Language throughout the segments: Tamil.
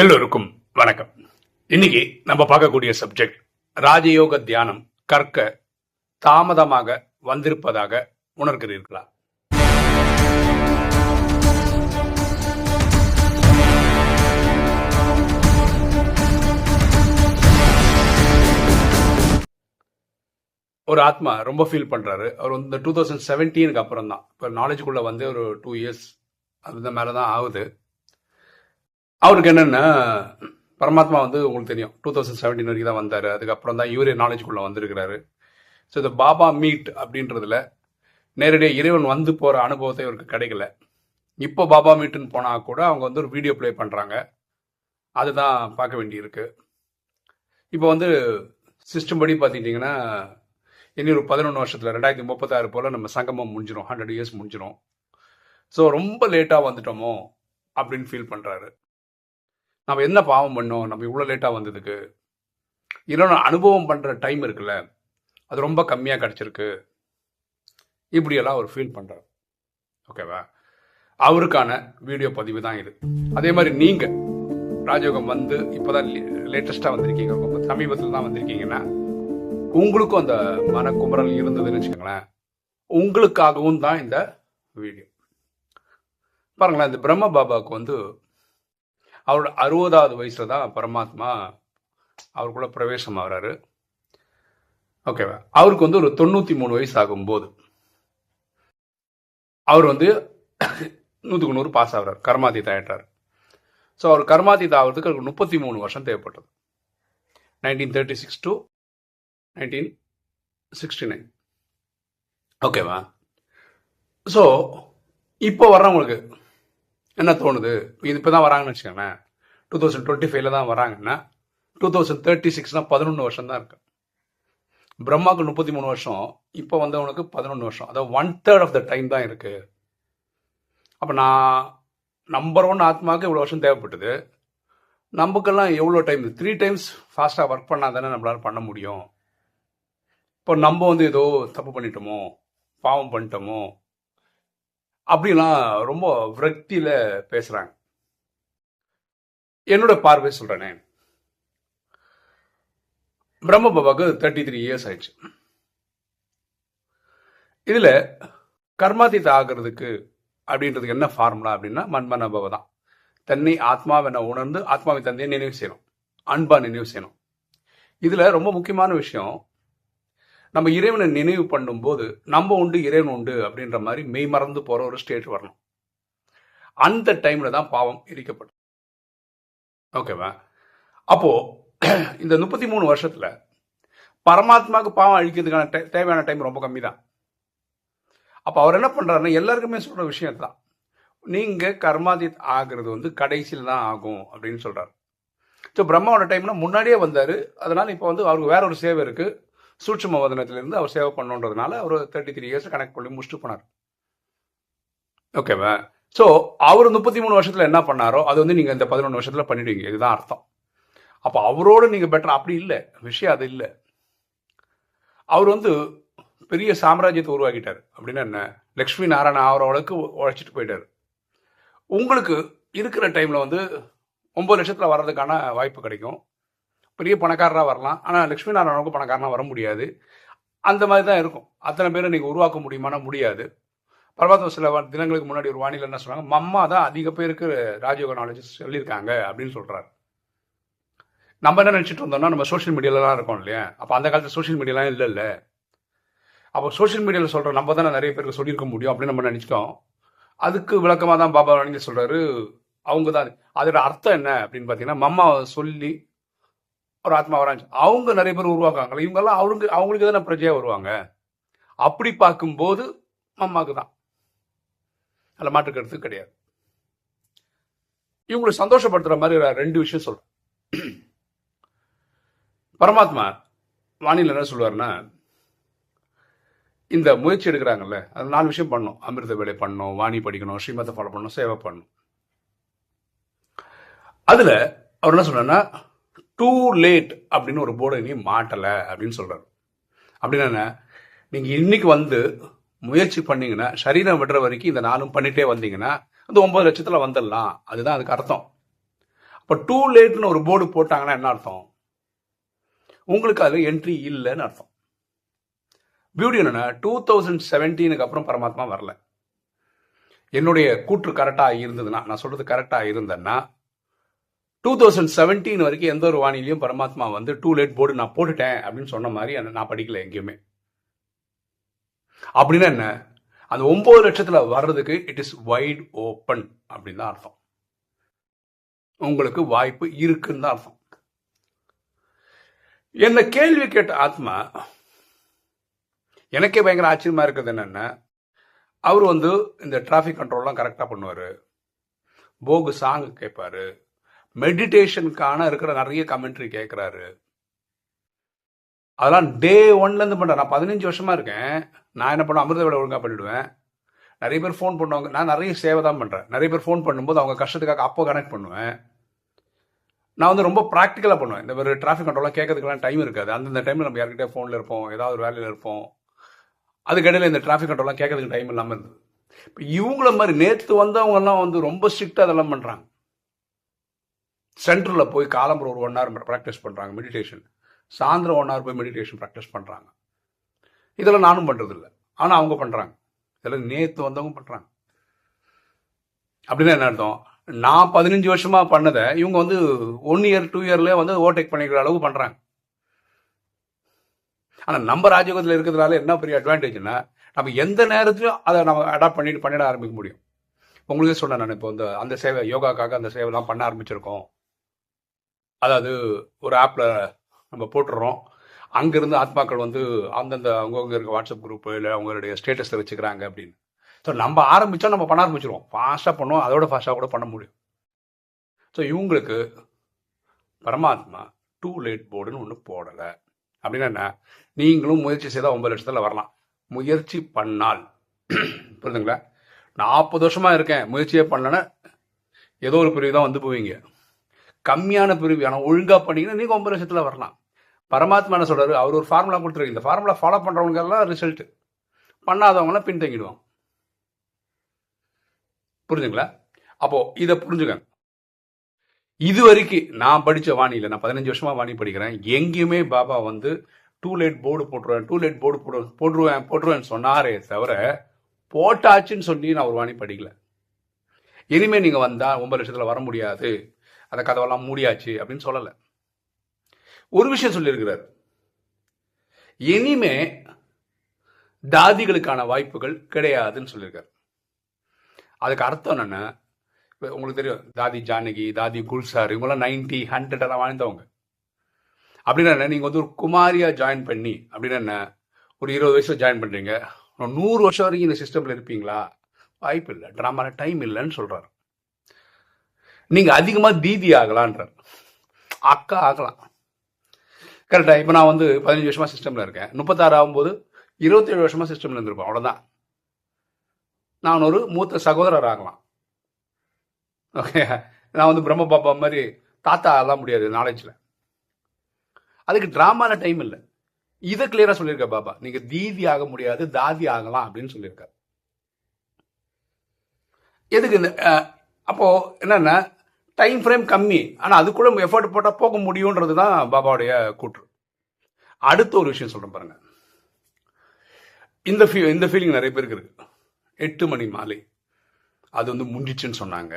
எல்லோருக்கும் வணக்கம். இன்னைக்கு நம்ம பார்க்கக்கூடிய சப்ஜெக்ட் ராஜயோக தியானம் கற்க தாமதமாக வந்திருப்பதாக உணர்கிறீர்களா? ஒரு ஆத்மா ரொம்ப ஃபீல் பண்றாரு. அவர் வந்து டூ தௌசண்ட் செவன்டீனுக்கு அப்புறம் தான் இப்போ நாலேஜுக்குள்ள வந்து ஒரு டூ இயர்ஸ் அந்த மேலே தான் ஆகுது. அவருக்கு என்னென்னா பரமாத்மா வந்து உங்களுக்கு தெரியும். டூ தௌசண்ட் செவன்டீன் வரைக்கும் தான் வந்தார். அதுக்கப்புறம் தான் இவரே நாலேஜுக்குள்ளே வந்திருக்கிறாரு. ஸோ இந்த பாபா மீட் அப்படின்றதுல நேரடியாக இறைவன் வந்து போகிற அனுபவத்தை இவருக்கு கிடைக்கல. இப்போ பாபா மீட்டுன்னு போனால் கூட அவங்க வந்து ஒரு வீடியோ ப்ளே பண்ணுறாங்க அதுதான் பார்க்க வேண்டியிருக்கு. இப்போ வந்து சிஸ்டம் படி பார்த்துக்கிட்டிங்கன்னா இனி ஒரு பதினொன்று வருஷத்தில் ரெண்டாயிரத்தி முப்பத்தாறு போல் நம்ம சங்கமம் முடிஞ்சிடும் ஹண்ட்ரட் இயர்ஸ் முடிஞ்சிடும் ஸோ ரொம்ப லேட்டாக வந்துட்டோமோ அப்படின்னு ஃபீல் பண்ணுறாரு நம்ம என்ன பாவம் பண்ணோம்? நம்ம இவ்வளோ லேட்டாக வந்ததுக்கு. இன்னொன்று அனுபவம் பண்ணுற டைம் இருக்குல்ல அது ரொம்ப கம்மியாக கிடச்சிருக்கு. இப்படியெல்லாம் அவர் ஃபீல் பண்ணுறார் ஓகேவா அவருக்கான வீடியோ பதிவு தான் இது. அதே மாதிரி நீங்கள் ராஜயோகம் வந்து இப்போ தான் லேட்டஸ்ட்டாக வந்திருக்கீங்க. ரொம்ப சமீபத்தில் தான் வந்திருக்கீங்கன்னா உங்களுக்கும் அந்த மனக்குமரல் இருந்ததுன்னு வச்சுக்கோங்களேன். உங்களுக்காகவும் தான் இந்த வீடியோ பாருங்களேன் இந்த பிரம்ம பாபாவுக்கு வந்து அவரோட அறுபதாவது வயசில் தான் பரமாத்மா அவருக்குள்ள பிரவேசம் ஆகிறாரு. ஓகேவா அவருக்கு வந்து ஒரு தொண்ணூற்றி மூணு வயசு ஆகும்போது அவர் வந்து நூற்றுக்கு நூறு பாஸ் ஆகிறார். கர்மாதீதா ஆயிட்டார். ஸோ அவர் கர்மாதீதா ஆகிறதுக்கு அவருக்கு முப்பத்தி மூணு வருஷம் தேவைப்பட்டது. Nineteen thirty six to nineteen sixty nine ஓகேவா ஸோ இப்போ வர்றவங்களுக்கு என்ன தோணுது? இது இப்போ தான் வராங்கன்னு வச்சுக்கோங்களேன். டூ தௌசண்ட் டுவெண்ட்டி ஃபைவ்ல தான் வராங்கன்னா டூ தௌசண்ட் தேர்ட்டி சிக்ஸ்னா பதினொன்று வருஷம் தான் இருக்கு. பிரம்மாவுக்கு முப்பத்தி மூணு வருஷம் இப்போ வந்தவனுக்கு பதினொன்று வருஷம். அதாவது one third of the time தான் இருக்கு. அப்போ நான் நம்பர் ஒன் ஆத்மாவுக்கு இவ்வளோ வருஷம் தேவைப்பட்டது. நமக்கெல்லாம் எவ்வளோ டைம் த்ரீ டைம்ஸ் ஃபாஸ்ட்டாக ஒர்க் பண்ணால் தானே நம்மளால் பண்ண முடியும். இப்போ நம்ம வந்து ஏதோ தப்பு பண்ணிட்டோமோ பாவம் பண்ணிட்டோமோ அப்படிலாம் ரொம்ப விரக்தியில பேசுறாங்க. என்னோட பார்வை சொல்கிறேனே பிரம்ம பாபாவுக்கு தேர்ட்டி த்ரீ இயர்ஸ் ஆயிடுச்சு. இதுல கர்மாதித்த ஆகிறதுக்கு அப்படின்றதுக்கு என்ன ஃபார்முலா அப்படின்னா மண்மன பாபா தான். தன்னை ஆத்மாவென உணர்ந்து ஆத்மாவை தந்தையை நினைவு செய்யணும். அன்பா நினைவு செய்யணும். இதுல ரொம்ப முக்கியமான விஷயம் நம்ம இறைவனை நினைவு பண்ணும்போது நம்ம உண்டு இறைவன் உண்டு அப்படின்ற மாதிரி மெய் மறந்து போகிற ஒரு ஸ்டேட் வரணும். அந்த டைமில் தான் பாவம் எரிக்கப்படும் ஓகேவா அப்போது இந்த முப்பத்தி மூணு வருஷத்தில் பரமாத்மாவுக்கு பாவம் அழிக்கிறதுக்கான டை- தேவையான டைம் ரொம்ப கம்மி தான் அப்போ அவர் என்ன பண்ணுறாருன்னா எல்லாருக்குமே சொல்கிற விஷயம் தான் நீங்கள் கர்மாதித் ஆகிறது வந்து கடைசியில் தான் ஆகும் அப்படின்னு சொல்கிறார் ஸோ பிரம்மாவோட டைம்னா முன்னாடியே வந்தார். அதனால் இப்போ வந்து அவருக்கு வேற ஒரு சேவை இருக்குது சூட்சும வதனத்திலிருந்து அவர் சேவை பண்ணுன்றதுனால அவர் தேர்ட்டி த்ரீ இயர்ஸ் கனெக்ட் பண்ணி முடிச்சுட்டு போனார். ஓகேவா ஸோ அவர் முப்பத்தி மூணு வருஷத்தில் என்ன பண்ணாரோ அது வந்து நீங்கள் இந்த பதினொன்று வருஷத்தில் பண்ணிடுவீங்க. இதுதான் அர்த்தம். அப்போ அவரோட நீங்கள் பெட்டர் அப்படி இல்லை. விஷயம் அது இல்லை. அவர் வந்து பெரிய சாம்ராஜ்யத்தை உருவாக்கிட்டார். அப்படின்னா என்ன? லக்ஷ்மி நாராயண ஆவரவளுக்கு உழைச்சிட்டு போயிட்டார். உங்களுக்கு இருக்கிற டைமில் வந்து ஒம்பது லட்சத்தில் வர்றதுக்கான வாய்ப்பு கிடைக்கும். பெரிய பணக்காரராக வரலாம். ஆனால் லக்ஷ்மி நாராயணனுக்கு பணக்காரனாக வர முடியாது. அந்த மாதிரி தான் இருக்கும். அத்தனை பேரை நீங்கள் உருவாக்க முடியுமானா முடியாது. பரமாத்மா சில தினங்களுக்கு முன்னாடி ஒரு வானிலை என்ன சொன்னாங்க? மம்மா தான் அதிக பேருக்கு ராஜயோக நாலேஜ் சொல்லியிருக்காங்க அப்படின்னு சொல்கிறார் நம்ம என்ன நினச்சிட்டு இருந்தோம்னா நம்ம சோஷியல் மீடியாலலாம் இருக்கோம் இல்லையா? அப்போ அந்த காலத்தில் சோஷியல் மீடியாலாம் இல்லை இல்லை அப்போ சோஷியல் மீடியாவில் சொல்கிற நம்ம தானே நிறைய பேருக்கு சொல்லியிருக்க முடியும் அப்படின்னு நம்ம நினச்சிட்டோம். அதுக்கு விளக்கமாக தான் பாபா வணங்கி சொல்கிறாரு அவங்க தான் அதோட அர்த்தம் என்ன அப்படின்னு பார்த்தீங்கன்னா மம்மா சொல்லி ஒரு ஆத்மா வராங்க. அவங்க நிறைய பேர் உருவாக்குவாங்க இவங்கெல்லாம் அவங்க அவங்களுக்கு தானே பிரஜையாக வருவாங்க. அப்படி பார்க்கும்போது அம்மாவுக்கு தான் அதில் மாற்றுக்கிறது கிடையாது. இவங்களை சந்தோஷப்படுத்துகிற மாதிரி ரெண்டு விஷயம் சொல்கிறேன் பரமாத்மா வானிலை என்ன சொல்லுவாருன்னா இந்த முயற்சி எடுக்கிறாங்கல்ல அது நாலு விஷயம் பண்ணணும் அமிர்த வேலை பண்ணணும் வாணி படிக்கணும் ஸ்ரீமத்தை ஃபாலோ பண்ணணும் சேவை பண்ணணும் அதில் அவர் என்ன சொல்றாருன்னா டூ லேட் அப்படின்னு ஒரு போர்டை இனி மாட்டலை அப்படின்னு சொல்கிறார் அப்படின்னா என்ன? நீங்கள் இன்னைக்கு வந்து முயற்சி பண்ணீங்கன்னா சரீரம் விடுற வரைக்கும் இந்த நாளும் பண்ணிகிட்டே வந்தீங்கன்னா அந்த ஒன்பது லட்சத்தில் வந்துடலாம். அதுதான் அதுக்கு அர்த்தம். அப்போ டூ லேட்னு ஒரு போர்டு போட்டாங்கன்னா என்ன அர்த்தம்? உங்களுக்கு அது என்ட்ரி இல்லைன்னு அர்த்தம். பியூட்டி என்னென்னா டூ தௌசண்ட் செவன்டீனுக்கு அப்புறம் பரமாத்மா வரல. என்னுடைய கூற்று கரெக்டாக இருந்ததுன்னா நான் சொல்கிறது கரெக்டாக இருந்தேன்னா டூ தௌசண்ட் செவன்டீன் வரைக்கும் எந்த ஒரு வானிலையும் பரமாத்மா வந்து டூ லேட் போர்டு நான் போட்டுட்டேன் அப்படின்னு சொன்ன மாதிரி நான் படிக்கல எங்கேயுமே. அப்படின்னா என்ன? அந்த ஒன்பது லட்சத்துல வர்றதுக்கு இட் இஸ் வைட் ஓப்பன் அப்படின்னு தான் அர்த்தம். உங்களுக்கு வாய்ப்பு இருக்குன்னு தான் அர்த்தம். என்ன கேள்வி கேட்ட ஆத்மா எனக்கே பயங்கர ஆச்சரியமா இருக்குது என்னென்ன அவர் வந்து இந்த டிராஃபிக் கண்ட்ரோல்லாம் கரெக்டாக பண்ணுவார். போகு சாங் கேட்பாரு மெடிடேஷனுக்கான இருக்கிற நிறைய கமெண்ட்ரி கேட்குறாரு அதெல்லாம் டே ஒன்லேருந்து பண்ணுறேன் நான் பதினஞ்சு வருஷமாக இருக்கேன். நான் என்ன பண்ணுவேன்? அமிர்த விட ஒழுங்காக பண்ணிவிடுவேன் நிறைய பேர் ஃபோன் பண்ணுவாங்க. நான் நிறைய சேவை தான் பண்ணுறேன் நிறைய பேர் ஃபோன் பண்ணும்போது அவங்க கஷ்டத்துக்காக அப்போ கனெக்ட் பண்ணுவேன். நான் வந்து ரொம்ப ப்ராக்டிக்கலாக பண்ணுவேன். இந்த ஒரு டிராஃபிக் கண்ட்ரோலாக கேட்கறதுக்குலாம் டைம் இருக்காது. அந்தந்த டைமில் நம்ம யார்கிட்டே ஃபோனில் இருப்போம். ஏதாவது ஒரு வேலையில் இருப்போம். அதுக்கிடையில் இந்த டிராஃபிக் கண்ட்ரோலாக கேட்கறதுக்கு டைம் இல்லாமல் இருந்தது. இப்போ இவங்கள மாதிரி நேற்று வந்தவங்கெல்லாம் வந்து ரொம்ப ஸ்ட்ரிக்டாக அதெல்லாம் பண்ணுறாங்க சென்டரில் போய் காலம்பரம் ஒரு ஒன் ஹவர் ப்ராக்டிஸ் பண்ணுறாங்க மெடிடேஷன் சாயந்தரம் ஒன் ஹவர் போய் மெடிடேஷன் ப்ராக்டிஸ் பண்ணுறாங்க இதெல்லாம் நானும் பண்ணுறதில்ல ஆனால் அவங்க பண்ணுறாங்க இதெல்லாம் நேற்று வந்தவங்க பண்ணுறாங்க அப்படின்னா என்ன அர்த்தம்? நான் பதினஞ்சு வருஷமாக பண்ணதை இவங்க வந்து ஒன் இயர் டூ இயர்லேயே வந்து ஓவர்டேக் பண்ணிக்கிற அளவு பண்ணுறாங்க ஆனால் நம்ம ராஜயோகத்தில் இருக்கிறதுனால என்ன பெரிய அட்வான்டேஜ்னா நம்ம எந்த நேரத்துலையும் அதை நம்ம அடாப்ட் பண்ணிட்டு பண்ணிட ஆரம்பிக்க முடியும். உங்களுக்கே சொன்னேன் நான் இப்போ அந்த அந்த சேவை யோகாக்காக அந்த சேவைலாம் பண்ண ஆரம்பிச்சிருக்கோம். அதாவது ஒரு ஆப்பில் நம்ம போட்டுடுறோம் அங்கேருந்து ஆத்மாக்கள் வந்து அந்தந்த அவங்கவுங்க இருக்க வாட்ஸ்அப் குரூப்பு இல்லை அவங்களுடைய ஸ்டேட்டஸில் வச்சுக்கிறாங்க அப்படின்னு. ஸோ நம்ம ஆரம்பித்தா நம்ம பண்ண ஆரம்பிச்சிருவோம். ஃபாஸ்ட்டாக பண்ணுவோம். அதோட ஃபாஸ்ட்டாக கூட பண்ண முடியும். ஸோ இவங்களுக்கு பரமாத்மா டூ லேட் போர்டுன்னு ஒன்று போடலை. அப்படின்னா என்ன? நீங்களும் முயற்சி செய்தால் ஒன்பது லட்சத்தில் வரலாம். முயற்சி பண்ணால். புரியுதுங்களா? நாற்பது வருஷமாக இருக்கேன். முயற்சியே பண்ணலன்னா ஏதோ ஒரு பிரிவு தான் வந்து போவீங்க. கம்மியான பிரிவு. ஆனால் ஒழுங்காக பண்ணிங்கன்னா நீங்கள் ஒன்பது லட்சத்தில் வரலாம். பரமாத்மா என்ன அவர் ஒரு ஃபார்முலா கொடுத்துருக்கு இந்த ஃபார்முலா ஃபாலோ பண்ணுறவங்க எல்லாம் பண்ணாதவங்களாம் பின்தங்கிடுவாங்க. புரிஞ்சுங்களா? அப்போது இதை புரிஞ்சுங்க இது வரைக்கும் நான் படித்த வாணியில் நான் பதினஞ்சு வருஷமாக வாணி படிக்கிறேன். எங்கேயுமே பாபா வந்து டூ லேட் போர்டு போட்டுருவேன் டூ லைட் போர்டு போடு போட்டுருவேன் போட்டுருவேன்னு சொன்னாரே தவிர போட்டாச்சுன்னு சொல்லி நான் ஒரு வாணி படிக்கல. இனிமேல் நீங்கள் வந்தால் ஒன்பது லட்சத்தில் வர முடியாது. அந்த கதவெல்லாம் மூடியாச்சு அப்படின்னு சொல்லலை. ஒரு விஷயம் சொல்லியிருக்கிறார். இனிமே தாதிகளுக்கான வாய்ப்புகள் கிடையாதுன்னு சொல்லியிருக்காரு. அதுக்கு அர்த்தம் என்னென்ன உங்களுக்கு தெரியும் தாதி ஜானகி தாதி குல்சார் இவங்கெல்லாம் நைன்டி ஹண்ட்ரட் எல்லாம் வாழ்ந்தவங்க. அப்படின்னா என்ன? நீங்கள் வந்து ஒரு குமாரியாக ஜாயின் பண்ணி அப்படின்னா என்ன? ஒரு இருபது வயசில் ஜாயின் பண்ணுறீங்க நூறு வருஷம் வரைக்கும் இந்த சிஸ்டமில் இருப்பீங்களா? வாய்ப்பு இல்லை. ட்ராமாவில் டைம் இல்லைன்னு சொல்கிறாரு நீங்கள் அதிகமாக தீதி ஆகலான்றார். அக்கா ஆகலாம். கரெக்டாக இப்போ நான் வந்து பதினஞ்சு வருஷமாக சிஸ்டமில் இருக்கேன். முப்பத்தாறு ஆகும்போது இருபத்தேழு வருஷமாக சிஸ்டமில் இருந்திருப்பேன். அவ்வளோதான் நான் ஒரு மூத்த சகோதரர் ஆகலாம். ஓகே நான் வந்து பிரம்ம பாப்பா மாதிரி தாத்தா ஆகலாம் முடியாது நாலேஜில் அதுக்கு ட்ராமான டைம் இல்லை. இதை கிளியராக சொல்லியிருக்க பாபா நீங்கள் தீதி ஆக முடியாது தாதி ஆகலாம் அப்படின்னு சொல்லியிருக்காரு. எதுக்கு இந்த அப்போது என்னென்னா டைம் ஃப்ரேம் கம்மி. ஆனா அதுக்குள்ள எஃபர்ட் போட்டால் போக முடியுன்றது தான் பாபாவுடைய கூற்று. அடுத்த ஒரு விஷயம் சொல்கிறேன் பாருங்க. இந்த ஃபீ இந்த ஃபீலிங் நிறைய பேருக்கு இருக்கு. எட்டு மணி மாலை. அது வந்து முடிஞ்சிச்சுன்னு சொன்னாங்க.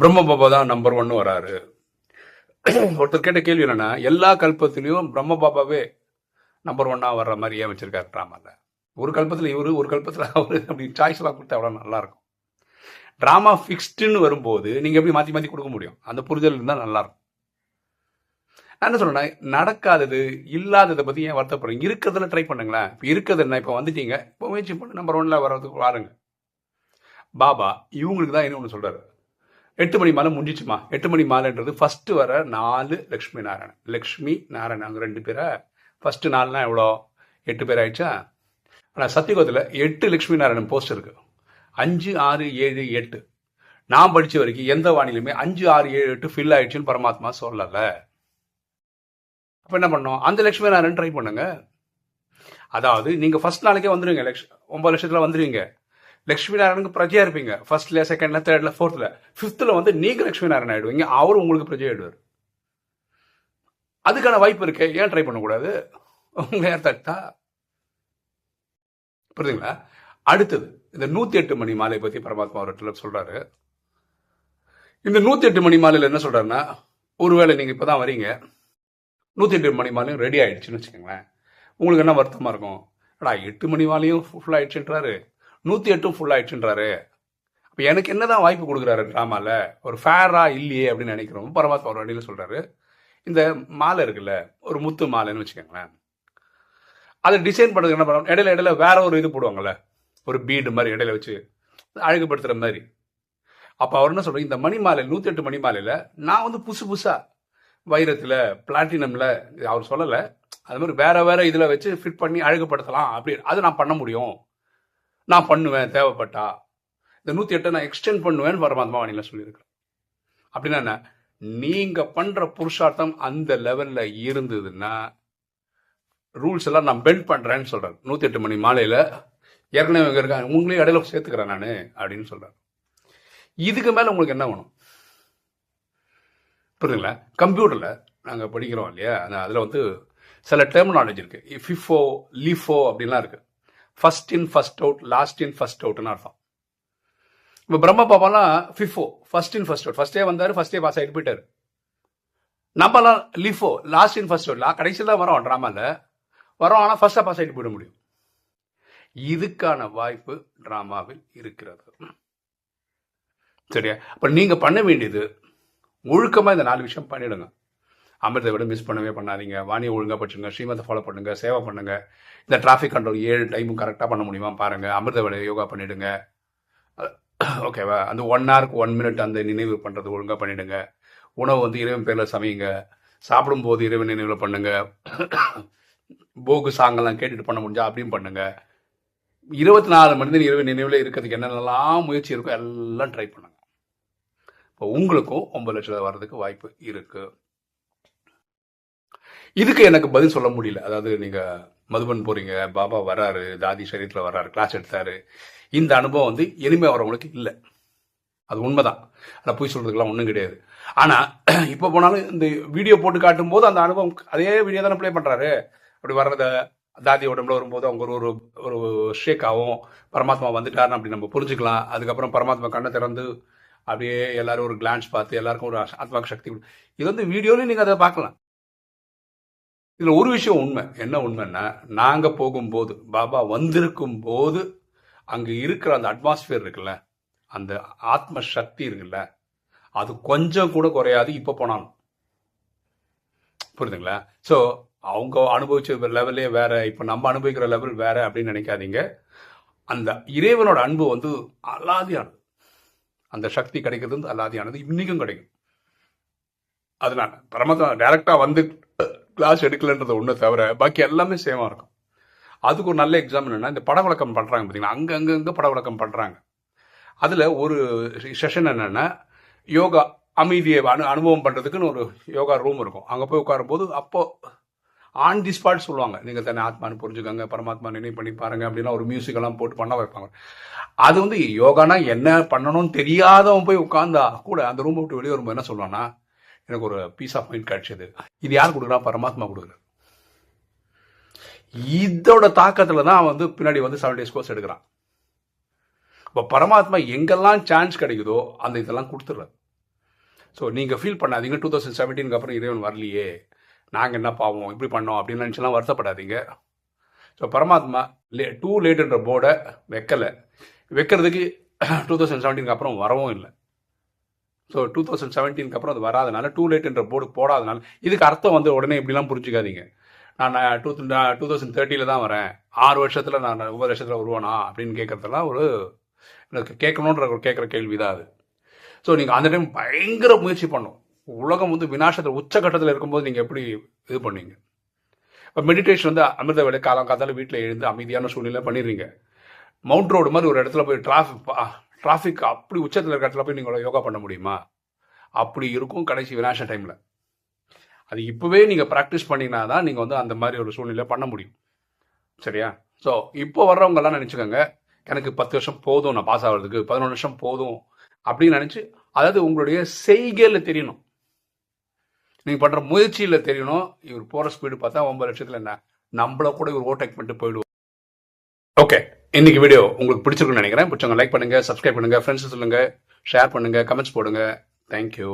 பிரம்ம பாபா தான் நம்பர் ஒன்னு வராரு. ஒருத்தர் கேட்ட கேள்வி என்னன்னா எல்லா கல்பத்திலையும் பிரம்ம பாபாவே நம்பர் ஒன்னா வர்ற மாதிரி ஏன் வச்சிருக்காரு ட்ராமால ஒரு கல்பத்தில் இவரு ஒரு கல்பத்தில் அவரு அப்படி சாய்ஸ்லாம் கொடுத்தா அவ்வளோ நல்லா இருக்கும்? டிராமா ஃபிக்ஸ்டுன்னு வரும்போது நீங்கள் எப்படி மாற்றி மாற்றி கொடுக்க முடியும்? அந்த புரிதல் இருந்தால் நல்லாயிருக்கும் நான் என்ன சொல்றேன்னா நடக்காதது இல்லாததை பற்றி ஏன் வருத்தப்படுறீங்க இருக்கிறதுல ட்ரை பண்ணுங்களேன். இப்போ இருக்கிறது என்ன? இப்போ வந்துட்டீங்க. இப்போ முயற்சி பண்ணி. நம்பர் ஒன்ல வர்றதுக்கு வாருங்க. பாபா இவங்களுக்கு தான் என்ன ஒன்று சொல்கிறாரு எட்டு மணி மாலை முடிஞ்சிச்சுமா? எட்டு மணி மாலைன்றது ஃபஸ்ட்டு வர நாலு லக்ஷ்மி நாராயணன். லக்ஷ்மி நாராயணன் அவங்க ரெண்டு பேரை. ஃபஸ்ட்டு நாலுனா எவ்வளோ? எட்டு பேர் ஆயிடுச்சா? ஆனால் சத்தியகோத்தில் எட்டு லக்ஷ்மி நாராயணன் போஸ்ட் இருக்குது அஞ்சு ஆறு ஏழு எட்டு. நான் படித்த வரைக்கும் எந்த வானிலையுமே அஞ்சு ஆறு ஏழு எட்டு ஃபில் ஆயிடுச்சுன்னு பரமாத்மா சொல்லலை. அப்போ என்ன பண்ணோம்? அந்த லட்சுமி நாராயணன் ட்ரை பண்ணுங்க. அதாவது நீங்கள் ஃபர்ஸ்ட் நாளைக்கே வந்துடுவீங்க லட்ச ஒன்பது லட்சத்தில் வந்துருவீங்க. லக்ஷ்மி நாராயணுக்கு பிரஜையாக இருப்பீங்க ஃபர்ஸ்ட்ல செகண்ட்ல தேர்ட்ல ஃபோர்த்தில் ஃபிஃப்த்தில் வந்து நீங்கள் லக்ஷ்மி நாராயணன் ஆயிடுவீங்க. அவரும் உங்களுக்கு பிரஜை ஆயிடுவார். அதுக்கான வாய்ப்பு இருக்கு. ஏன் ட்ரை பண்ணக்கூடாது? உங்களை யார் தட்டா? புரியுதுங்களா? அடுத்தது இந்த நூத்தி எட்டு மணி மாலை பத்தி பரமாத்மா ஒரு சொல்றாரு. இந்த நூத்தி எட்டு மணி மாலையில் என்ன சொல்றாருன்னா ஒருவேளை நீங்க இப்பதான் வரீங்க நூத்தி எட்டு மணி மாலையும் ரெடி ஆயிடுச்சுன்னு வச்சுக்கோங்களேன். உங்களுக்கு என்ன வருத்தமா இருக்கும்? அடா எட்டு மணி மாலையும் ஃபுல் ஆயிடுச்சுன்றாரு. நூத்தி எட்டும் ஃபுல் ஆயிடுச்சுன்றாரு. அப்ப எனக்கு என்னதான் வாய்ப்பு கொடுக்குறாரு டிராமால ஒரு ஃபேரா இல்லையே அப்படின்னு நினைக்கிறோம் பரமாத்மா ஒரு வழியில சொல்றாரு. இந்த மாலை இருக்குல்ல ஒரு முத்து மாலைன்னு வச்சுக்கோங்களேன். அதை டிசைன் பண்ணுறதுக்கு என்ன பண்ணுவோம் இடையில இடையில வேற ஒரு இது போடுவாங்கல்ல ஒரு பீடு மாதிரி இடையில வச்சு அழகுபடுத்துகிற மாதிரி. அப்போ அவர் என்ன சொல்கிறார் இந்த மணி மாலை நூற்றி எட்டு மணி மாலையில் நான் வந்து புதுசு புதுசாக வைரத்தில் பிளாட்டினமில் அவர் சொல்லலை. அது மாதிரி வேற வேற இதில் வச்சு ஃபிட் பண்ணி அழகுபடுத்தலாம் அப்படி அது நான் பண்ண முடியும். நான் பண்ணுவேன் தேவைப்பட்டா. இந்த நூற்றி எட்டை நான் எக்ஸ்டெண்ட் பண்ணுவேன்னு பரமாத்மா வாணியில் சொல்லியிருக்கிறேன் அப்படின்னா என்ன? நீங்கள் பண்ணுற புருஷார்த்தம் அந்த லெவலில் இருந்ததுன்னா ரூல்ஸ் எல்லாம் நான் பெண்ட் பண்ணுறேன்னு சொல்கிறேன் நூற்றி எட்டு மணி மாலையில் ஏற்கனவே இங்கே இருக்காங்க. உங்களையும் இடையில சேர்த்துக்கிறேன் நான் அப்படின்னு சொல்கிறார் இதுக்கு மேலே உங்களுக்கு என்ன வேணும்? புரியுதுங்களா? கம்ப்யூட்டரில் நாங்கள் படிக்கிறோம் இல்லையா? அந்த அதில் வந்து சில டெர்மினாலஜி இருக்குது ஃபிஃபோ லிஃபோ அப்படின்லாம் இருக்குது first in first out last in first அவுட்னு அர்த்தம். இப்போ Brahma பாபாலாம் FIFO first in first out ஃபஸ்ட்டே வந்தார் ஃபர்ஸ்டே பாஸ் ஆகிட்டு போயிட்டார். நம்மலாம் LIFO last in first out கடைசியில் தான் வரோம் ட்ராமாவில் வரோம் ஆனால் ஃபஸ்ட்டாக பாஸ் ஆகிட்டு போயிட முடியும். இதுக்கான வாய்ப்பு டிராமாவில் இருக்கிறது. சரியா? அப்ப நீங்க பண்ண வேண்டியது ஒழுக்கமா இந்த நாலு விஷயம் பண்ணிடுங்க. அமிர்த விட மிஸ் பண்ணவே பண்ணாதீங்க. வாணியை ஒழுங்காக படிச்சுங்க ஸ்ரீமத்தை ஃபாலோ பண்ணுங்க சேவை பண்ணுங்க. இந்த டிராஃபிக் கண்ட்ரோல் ஏழு டைமும் கரெக்டாக பண்ண முடியுமா பாருங்க. அமிர்த விட யோகா பண்ணிடுங்க. ஓகேவா அந்த ஒன் ஹவருக்கு ஒன் மினிட் அந்த நினைவு பண்ணுறது ஒழுங்காக பண்ணிடுங்க. உணவு வந்து இறைவன் பேரில் சமையுங்க. சாப்பிடும்போது இறைவன் நினைவில் பண்ணுங்க. போகு சாங்கெல்லாம் கேட்டுட்டு பண்ண முடிஞ்சா அப்படியும் பண்ணுங்கள் இருபத்தி நாலு மணி நேரம் இரவு நினைவில் இருக்கிறதுக்கு என்னென்னலாம் முயற்சி இருக்கோ எல்லாம் ட்ரை பண்ணுங்க. இப்போ உங்களுக்கும் ஒன்பது லட்சம் வர்றதுக்கு வாய்ப்பு இருக்கு. இதுக்கு எனக்கு பதில் சொல்ல முடியல. அதாவது நீங்க மதுபன் போறீங்க பாபா வராரு தாதி சரீரத்தில் வர்றாரு கிளாஸ் எடுத்தாரு. இந்த அனுபவம் வந்து எளிமை வரவங்களுக்கு இல்லை. அது உண்மைதான். ஆனால் போய் சொல்றதுக்கெல்லாம் ஒன்றும் கிடையாது. ஆனால் இப்போ போனாலும் இந்த வீடியோ போட்டு காட்டும் போது அந்த அனுபவம் அதே வீடியோ தானே ப்ளே பண்ணுறாரு அப்படி வர்றத தாதி உடம்புல வரும்போது அவங்க ஒரு ஒரு ஒரு ஷேக் ஆகும் பரமாத்மா வந்துட்டார்னு அப்படி நம்ம புரிஞ்சுக்கலாம். அதுக்கப்புறம் பரமாத்மா கண்ணை திறந்து அப்படியே எல்லாரும் ஒரு கிளான்ஸ் பார்த்து எல்லாருக்கும் ஒரு ஆத்மாக்கு சக்தி இது வந்து வீடியோலையும் நீங்கள் அதை பார்க்கலாம். இதில் ஒரு விஷயம் உண்மை. என்ன உண்மைன்னா நாங்கள் போகும்போது பாபா வந்திருக்கும் போது அங்கே இருக்கிற அந்த அட்மாஸ்பியர் இருக்குல்ல அந்த ஆத்ம சக்தி இருக்குல்ல அது கொஞ்சம் கூட குறையாது இப்போ போனாலும். புரியுதுங்களா? ஸோ அவங்க அனுபவிச்ச லெவலே வேற. இப்போ நம்ம அனுபவிக்கிற லெவல் வேற அப்படின்னு நினைக்காதீங்க. அந்த இறைவனோட அன்பு வந்து அலாதியானது. அந்த சக்தி கிடைக்கிறது வந்து அலாதியானது. இன்னைக்கும் கிடைக்கும். அதனால பரமத்தா டைரக்டா வந்து கிளாஸ் எடுக்கலன்றது ஒன்று தவிர பாக்கி எல்லாமே சேமா இருக்கும். அதுக்கு ஒரு நல்ல எக்ஸாம் என்னன்னா இந்த படவிளக்கம் பண்றாங்க பார்த்தீங்கன்னா அங்க அங்க அங்க படவிளக்கம் பண்றாங்க. அதுல ஒரு செஷன் என்னன்னா யோகா அமைதியை அனு அனுபவம் பண்றதுக்குன்னு ஒரு யோகா ரூம் இருக்கும். அங்க போய் உட்காரும் போது அப்போ ஆன் தி ஸ்பாட் சொல்லுவாங்க. நீங்கள் தன்னை ஆத்மானு புரிஞ்சுக்கோங்க பரமாத்மா நினைவு பண்ணி பாருங்க அப்படின்னா ஒரு மியூசிக் எல்லாம் போட்டு பண்ண வைப்பாங்க. அது வந்து யோகானா என்ன பண்ணணும்னு தெரியாதவன் போய் உட்காந்தா கூட அந்த ரூம் விட்டு வெளியே வரும்போது என்ன சொல்லுவான்னா எனக்கு ஒரு பீஸ் ஆஃப் மைண்ட் கிடைச்சது. இது யார் கொடுக்குறா? பரமாத்மா கொடுக்குறாரு. இதோட தாக்கத்தில் தான் வந்து பின்னாடி வந்து செவன் டேஸ் கோர்ஸ் எடுக்கிறான். இப்போ பரமாத்மா எங்கெல்லாம் சான்ஸ் கிடைக்குதோ அந்த இதெல்லாம் கொடுத்துட்றாரு. ஸோ நீங்கள் ஃபீல் பண்ணாதீங்க. டூ தௌசண்ட் செவன்டீனுக்கு அப்புறம் இறைவன் வரலையே. நாங்கள் என்ன பாவோம் இப்படி பண்ணோம் அப்படின்னு நினச்சலாம் வருத்தப்படாதீங்க. ஸோ பரமாத்மா லே டூ லேட்டுன்ற போர்டை வைக்கலை. வைக்கிறதுக்கு டூ தௌசண்ட் செவன்டீனுக்கு அப்புறம் வரவும் இல்லை. ஸோ டூ தௌசண்ட் செவன்டீனுக்கு அப்புறம் அது வராதனால டூ லேட்டுன்ற போர்டு போடாதனால இதுக்கு அர்த்தம் வந்து உடனே இப்படிலாம் புரிஞ்சுக்காதீங்க. நான் டூ டூ தௌசண்ட் தேர்ட்டியில் தான் வரேன். ஆறு வருஷத்தில் நான் ஒவ்வொரு வருஷத்தில் வருவானா அப்படின்னு கேட்குறதெல்லாம் ஒரு எனக்கு கேட்கணுன்ற ஒரு கேட்குற கேள்வி தான் அது. ஸோ நீங்கள் அந்த டைம் பயங்கர முயற்சி பண்ணும் உலகம் வந்து வினாசத்தில் உச்சகட்டத்தில் இருக்கும்போது நீங்கள் எப்படி இது பண்ணுவீங்க இப்போ மெடிடேஷன் வந்து அமிர்த வேலை காலம் காத்தால வீட்டில் எழுந்து அமைதியான சூழ்நிலை பண்ணிடுறீங்க. மவுண்ட் ரோடு மாதிரி ஒரு இடத்துல போய் டிராஃபிக் டிராஃபிக் அப்படி உச்சத்தில் இருக்கிற இடத்துல போய் நீங்கள் யோகா பண்ண முடியுமா? அப்படி இருக்கும் கடைசி வினாச டைமில் அது இப்போவே நீங்கள் ப்ராக்டிஸ் பண்ணினா தான் நீங்கள் வந்து அந்த மாதிரி ஒரு சூழ்நிலை பண்ண முடியும். சரியா? ஸோ இப்போ வர்றவங்கெல்லாம் நினச்சிக்கோங்க எனக்கு பத்து வருஷம் போதும் நான் பாஸ் ஆகிறதுக்கு பதினொன்று வருஷம் போதும் அப்படின்னு நினச்சி அதாவது உங்களுடைய செய்கையில் தெரியணும். நீங்கள் பண்ணுற முயற்சியில் தெரியணும். இவர் போகிற ஸ்பீடு பார்த்தா ஒன்பது லட்சத்தில் என்ன? நம்மள கூட இவர் ஓவர்டேக் பண்ணிட்டு போயிடுவோம் ஓகே இன்னைக்கு வீடியோ உங்களுக்கு பிடிச்சிருக்குன்னு நினைக்கிறேன். பிடிச்சவங்க லைக் பண்ணுங்க சப்ஸ்கிரைப் பண்ணுங்க ஃப்ரெண்ட்ஸ் சொல்லுங்க ஷேர் பண்ணுங்க கமெண்ட்ஸ் போடுங்க. தேங்க்யூ